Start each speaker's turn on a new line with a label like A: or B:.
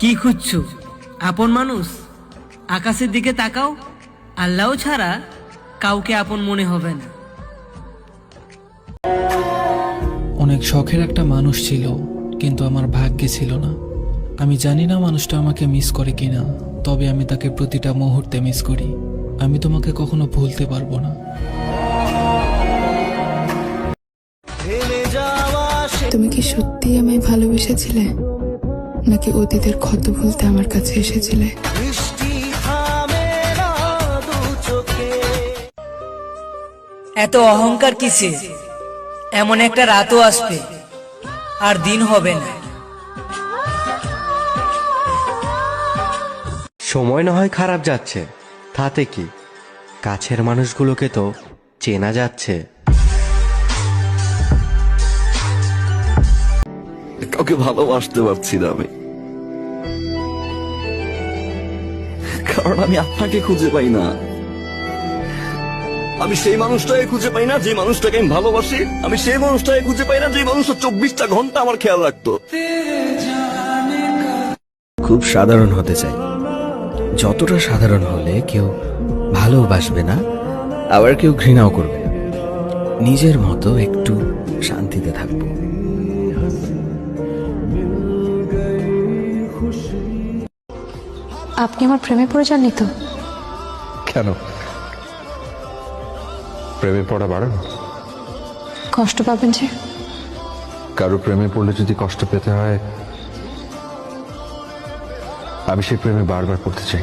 A: কি খুঁজছ? আপন মানুষ? আকাশের দিকে তাকাও। আল্লাহ ছাড়া কাউকে আপন মনে হবে না।
B: অনেক শখের একটা মানুষ ছিল, কিন্তু আমার ভাগ্যে ছিল না। আমি জানি না মানুষটা আমাকে মিস করে কিনা, তবে আমি তাকে প্রতিটা মুহূর্তে মিস করি। আমি তোমাকে কখনো ভুলতে পারব না।
C: তুমি কি সত্যিই আমায় ভালোবেসেছিলে? নাকি অতীতের ক্ষত ভুলতে আমার কাছে এসেছিলে?
A: এত অহংকার কিসে? এমন একটা রাতও আসবে আর দিন হবে না।
D: সময় না হয় খারাপ যাচ্ছে তাতে কি? কাছের মানুষগুলোকে তো চেনা যাচ্ছে।
E: কাউকে ভালোবাসতে পারছি না আমি। কারণ আমি আপনাকে খুঁজে পাই না। আমি সেই মানুষটাকে খুঁজে পাই না, যে মানুষটাকে আমি ভালোবাসি। আমি সেই মানুষটাকে খুঁজে পাই না, যে মানুষটা চব্বিশটা ঘণ্টা আমার খেয়াল রাখতো।
F: খুব সাধারণ হতে চাই। যতটা সাধারণ হলে কেউ ভালোবাসবে না, আবার কেউ ঘৃণাও করবে। নিজের মতো একটু শান্তিতে থাকব।
G: আপনি আমার প্রেমে পড়ে যাননি তো?
H: কেন? প্রেমে পড়া বাড়ান
G: কষ্ট পাবেন যে?
H: কারও প্রেমে পড়লে যদি কষ্ট পেতে হয় আমি সেই প্রেমে বারবার পড়তে চাই।